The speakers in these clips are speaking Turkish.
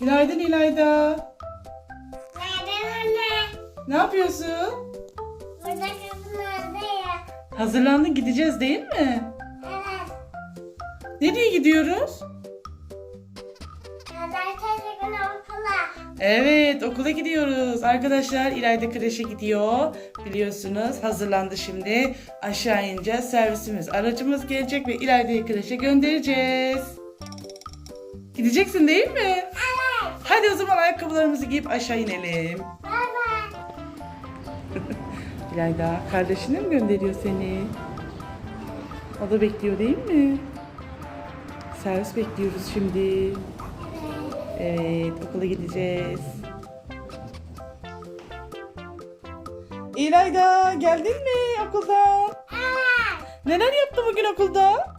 Günaydın İlayda. Nereden anne? Ne yapıyorsun? Burada oradayım. Hazırlandın gideceğiz değil mi? Evet. Nereye gidiyoruz? Pazartesi günü okula. Evet okula gidiyoruz. Arkadaşlar İlayda kreşe gidiyor. Biliyorsunuz hazırlandı şimdi. Aşağı ineceğiz. Servisimiz aracımız gelecek ve İlayda'yı kreşe göndereceğiz. Gideceksin değil mi? Evet. Hadi o zaman ayakkabılarımızı giyip aşağı inelim. Bay. İlayda kardeşine mi gönderiyor seni? O da bekliyor değil mi? Servis bekliyoruz şimdi. Evet okula gideceğiz. İlayda geldin mi okuldan? Evet. Neler yaptın bugün okulda?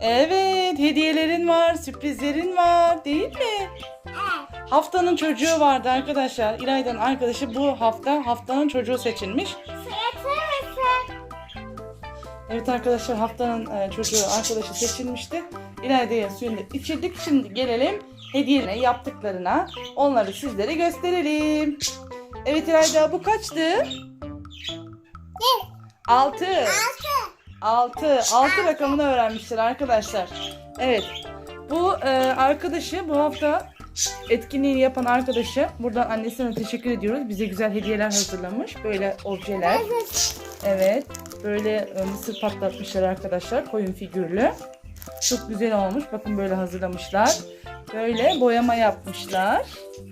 Evet hediyelerin var, sürprizlerin var değil mi? Haftanın çocuğu vardı arkadaşlar. İlayda'nın arkadaşı bu hafta haftanın çocuğu seçilmiş. Evet arkadaşlar haftanın e, çocuğu arkadaşı seçilmişti. İlayda'ya suyunu içirdik. Şimdi gelelim hediyelerine yaptıklarına. Onları sizlere gösterelim. Evet İlayda bu kaçtı? 6. Altı. 6. 6 rakamını öğrenmişler arkadaşlar. Evet. Bu e, arkadaşı bu hafta etkinliğini yapan arkadaşı buradan annesine teşekkür ediyoruz. Bize güzel hediyeler hazırlamış. Böyle objeler. Evet. Böyle e, mısır patlatmışlar arkadaşlar. Koyun figürlü. Çok güzel olmuş. Bakın böyle hazırlamışlar. Böyle boyama yapmışlar.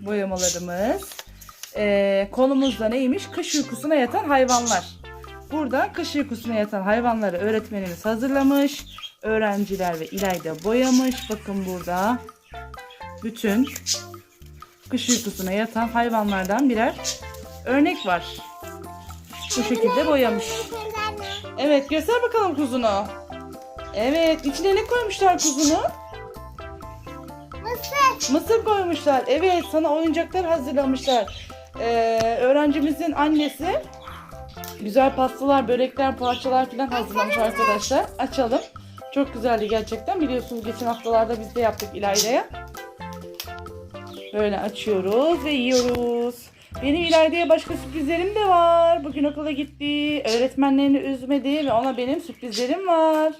Boyamalarımız. E, konumuz da neymiş? Kış uykusuna yatan hayvanlar. Burada kış uykusuna yatan hayvanları öğretmenimiz hazırlamış. Öğrenciler ve İlayda boyamış. Bakın burada bütün kış uykusuna yatan hayvanlardan birer örnek var. Bu şekilde boyamış. Evet göster bakalım kuzunu. Evet içine ne koymuşlar kuzunu? Mısır. Mısır koymuşlar. Evet sana oyuncaklar hazırlamışlar. Ee, öğrencimizin annesi güzel pastalar, börekler, parçalar falan hazırlamış arkadaşlar. Açalım. Çok güzeldi gerçekten. Biliyorsunuz geçen haftalarda biz de yaptık İlayda'ya. Böyle açıyoruz ve yiyoruz. Benim İlayda'ya başka sürprizlerim de var. Bugün okula gitti. Öğretmenlerini üzmedi ve ona benim sürprizlerim var.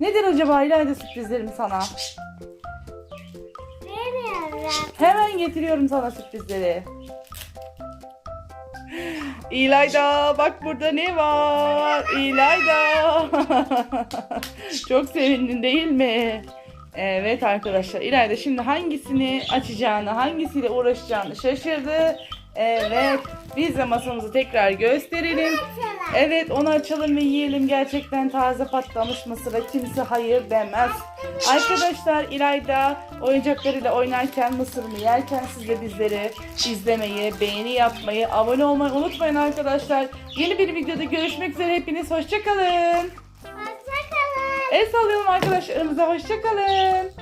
Nedir acaba İlayda sürprizlerim sana? Hemen getiriyorum sana sürprizleri. İlayda bak burada ne var? İlayda. Çok sevindin değil mi? Evet arkadaşlar İlayda şimdi hangisini açacağını, hangisiyle uğraşacağını şaşırdı. Evet biz de masamızı tekrar gösterelim. Evet onu açalım ve yiyelim. Gerçekten taze patlamış mısıra kimse hayır demez. Arkadaşlar İlayda oyuncaklarıyla oynarken mısırını yerken siz de bizleri izlemeyi, beğeni yapmayı, abone olmayı unutmayın arkadaşlar. Yeni bir videoda görüşmek üzere. Hepiniz hoşçakalın. Hoşçakalın. El sallayalım arkadaşlarımıza. Hoşçakalın.